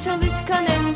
çalışkan hem